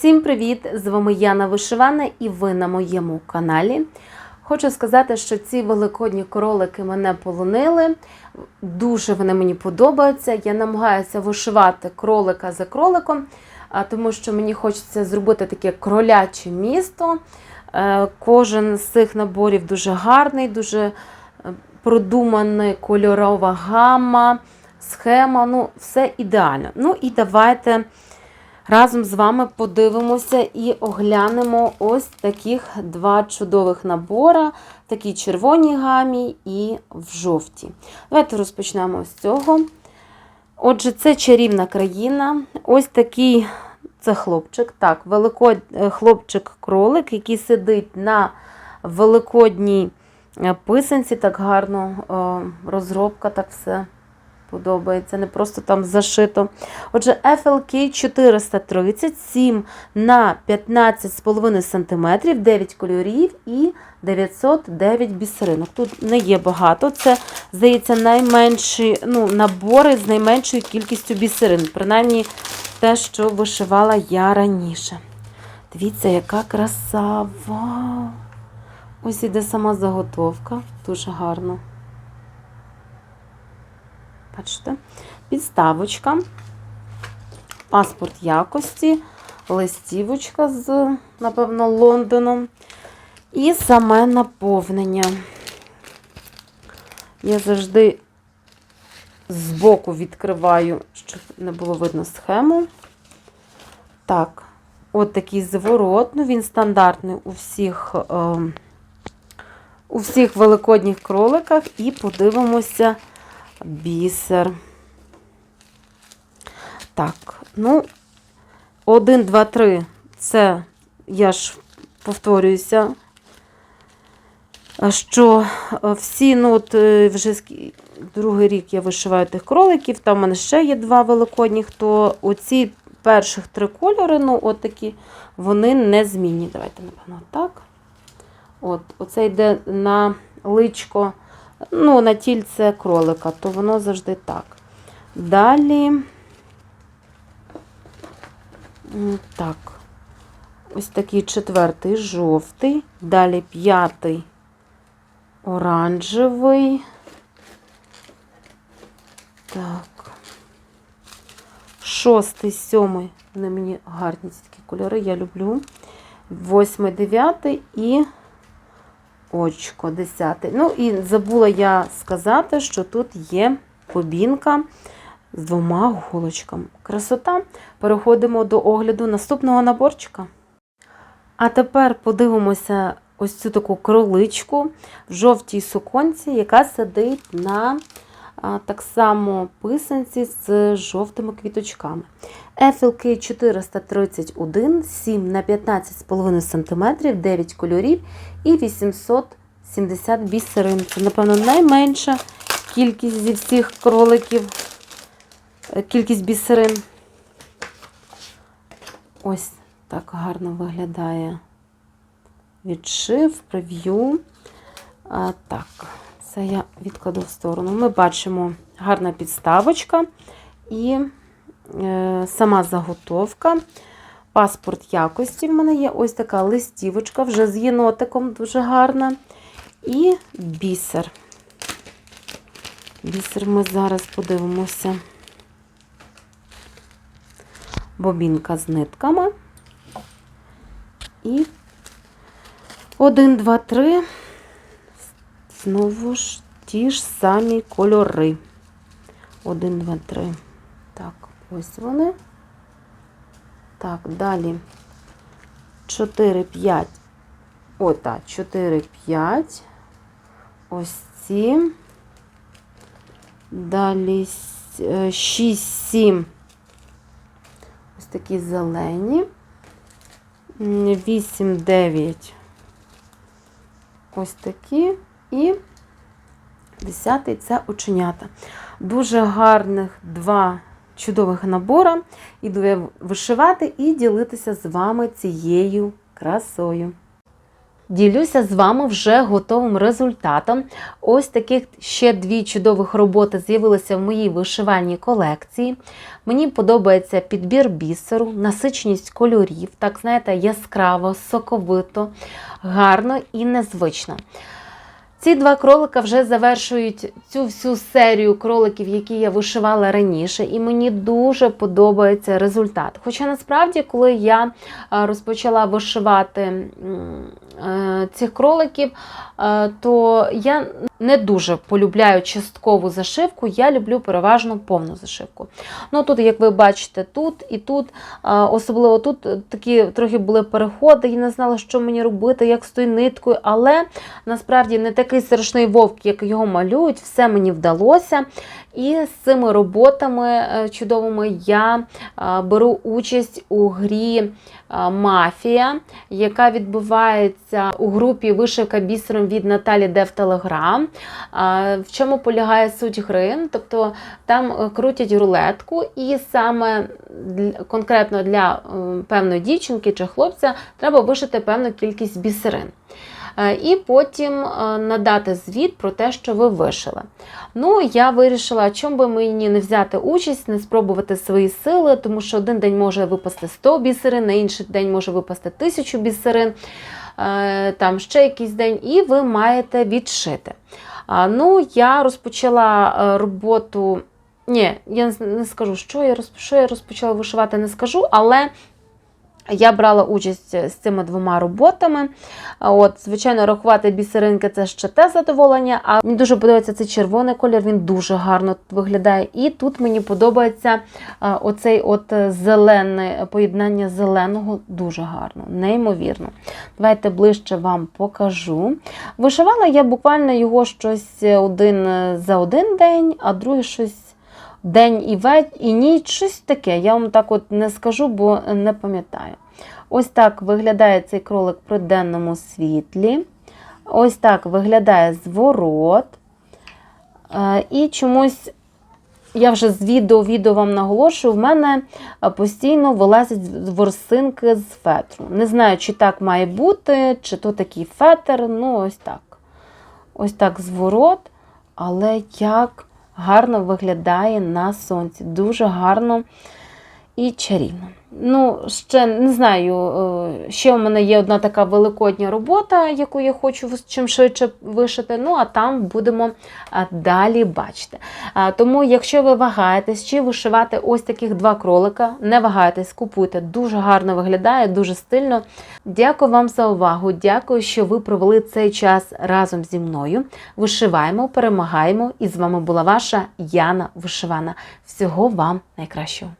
Всім привіт! З вами Яна Вишивана і ви на моєму каналі. Хочу сказати, що ці великодні кролики мене полонили. Дуже вони мені подобаються. Я намагаюся вишивати кролика за кроликом, тому що мені хочеться зробити таке кроляче місто. Е, Кожен з цих наборів дуже гарний, дуже е, продуманий кольорова гама, схема. Ну, все ідеально. Ну і давайте разом з вами подивимося і оглянемо ось таких два чудових набора, в такій червоній гамі і в жовтій. Давайте розпочнемо з цього. Отже, це чарівна країна. Ось такий це хлопчик. Так, велико... хлопчик-кролик, який сидить на великодній е, писанці, так гарно е, розробка, так все подобається, не просто там зашито. Отже, FLK 437 на 15,5 см, 9 кольорів і 909 бісеринок. Тут не є багато. Це, здається, найменші ну, набори з найменшою кількістю бісерин. Принаймні те, що вишивала я раніше. Дивіться, яка краса! Вау! Ось іде сама заготовка. Дуже гарно. Бачите? Підставочка, паспорт якості, листівочка з, напевно, Лондоном. І саме наповнення. Я завжди збоку відкриваю, щоб не було видно схему. Так, от такий зворот. Ну, він стандартний у всіх, е, у всіх великодніх кроликах. І подивимося бісер. Так, ну, 1, 2, 3. Це я ж повторююся, що всі, ну, от е, вже другий рік я вишиваю тих кроликів, там у мене ще є два великодніх, то оці перших три кольори, ну, от такі, вони не змінні. Давайте, напевно, так. От, оце йде на личко ну, на тільце кролика, то воно завжди так. Далі, так, ось такий четвертий жовтий, далі п'ятий оранжевий. Так. Шостий, сьомий. Вони мені гарні ці такі кольори, я люблю. Восьмий, дев'ятий і очко 10. Ну і забула я сказати, що тут є побінка з двома голочками. Красота. Переходимо до огляду наступного наборчика. А тепер подивимося ось цю таку кроличку в жовтій суконці, яка сидить на так само писанці з жовтими квіточками. FLK 431, 7 на 15,5 см, 9 кольорів і 870 бісерин. Це, напевно, найменша кількість зі всіх кроликів, е, кількість бісерин. Ось так гарно виглядає відшив, прев'ю. Так, це я відкладу в сторону. Ми бачимо гарна підставочка і е, сама заготовка. Паспорт якості в мене є ось така листівочка, вже з єнотиком дуже гарна. І бісер. Бісер ми зараз подивимося. Бобінка з нитками. І 1, 2, 3. Знову ж ті ж самі кольори. 1, 2, 3. Так, ось вони. Так, далі 4, 5. О, так, 4, 5. Ось ці. Далі 6, 7. Ось такі зелені. 8, 9. Ось такі. І 10 це оченята. Дуже гарних два чудових набора. Іду я вишивати і ділитися з вами цією красою. Ділюся з вами вже готовим результатом. Ось таких ще дві чудових роботи з'явилися в моїй вишивальній колекції. Мені подобається підбір бісеру, насиченість кольорів, так знаєте, яскраво, соковито, гарно і незвично. Ці два кролика вже завершують цю всю серію кроликів, які я вишивала раніше, і мені дуже подобається результат. Хоча насправді, коли я е, розпочала вишивати е, цих кроликів, е, то я не дуже полюбляю часткову зашивку, я люблю переважно повну зашивку. Ну тут, як ви бачите, тут і тут, особливо тут е, такі трохи були переходи, я не знала, що мені робити, як з тою ниткою, але насправді не такий страшний вовк, як його малюють, все мені вдалося. І з цими роботами е, чудовими я беру участь у грі Мафія, яка відбувається у групі Вишивка бісером від Наталі Дев Телеграм. В чому полягає суть гри? Тобто там е, крутять рулетку, і саме конкретно для е, певної дівчинки чи хлопця треба вишити певну кількість бісерин. Е, І потім надати звіт про те, що ви вишили. Ну, я вирішила, чому би мені не взяти участь, не спробувати свої сили, тому що один день може випасти 100 бісерин, на інший день може випасти 1000 бісерин, там ще якийсь день, і ви маєте відшити. Ну, я розпочала е, роботу. Ні, я не- скажу, що я розпочала вишивати, не скажу, але я брала участь з цими двома роботами. От, звичайно, рахувати бісеринки це ще те задоволення. А мені дуже подобається цей червоний колір, він дуже гарно виглядає. І тут мені подобається оцей от е, зелене поєднання зеленого дуже гарно, неймовірно. Давайте ближче вам покажу. Вишивала я буквально його щось один е, за один день, а другий щось. День і веч... і ніч, щось таке. Я вам так от не скажу, бо не пам'ятаю. Ось так виглядає цей кролик при денному світлі. Ось так виглядає зворот. Е, І чомусь я вже з відео відео вам наголошую, в мене е, постійно вилазять ворсинки з фетру. Не знаю, чи так має бути, чи то такий фетр. Ну, ось так. Ось так зворот, але як гарно виглядає на сонці. Дуже гарно і чарівно. Ну, ще не знаю, е, ще у мене є одна така великодня робота, яку я хочу чим швидше вишити. Ну, а там будемо далі бачити. Тому, якщо ви вагаєтесь, чи вишивати ось таких два кролика, не вагайтесь, купуйте. Дуже гарно виглядає, дуже стильно. Дякую вам за увагу. Дякую, що ви провели цей час разом зі мною. Вишиваємо, перемагаємо. І з вами була ваша Яна Вишивана. Всього вам найкращого.